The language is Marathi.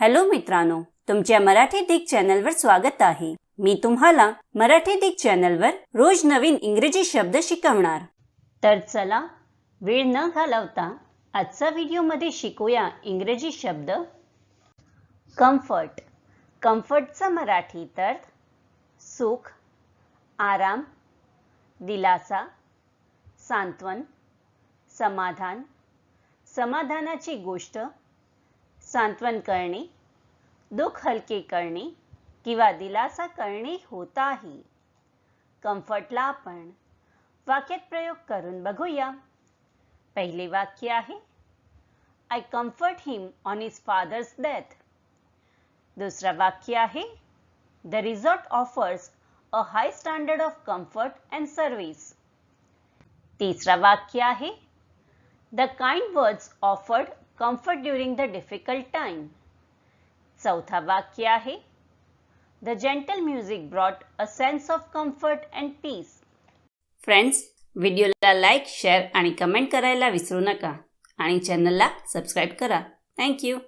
हॅलो मित्रांनो तुमच्या मराठी दिग चॅनलवर स्वागत आहे. मी तुम्हाला मराठी दिग चॅनलवर रोज नवीन इंग्रजी शब्द शिकवणार. तर चला वेळ न घालवता आजचा व्हिडिओमध्ये शिकूया इंग्रजी शब्द. कम्फर्ट. कम्फर्टचा मराठी तर सुख आराम दिलासा सांत्वन समाधान समाधानाची गोष्ट सांत्वन करणे दुःख हलके करणे किंवा दिलासा करणे होताही. कम्फर्टला आपण वाक्यात प्रयोग करून बघूया. पहिले वाक्य आहे I comfort him on his father's death दुसरा वाक्य आहे the resort offers a high standard of comfort and service तिसरा वाक्य आहे the kind words offered comfort during the difficult time चौथा वाक्य आहे. The gentle music brought a sense of comfort and peace friends व्हिडिओला लाईक शेअर आणि कमेंट करायला विसरू नका. आणि चॅनलला सबस्क्राईब करा. थँक्यू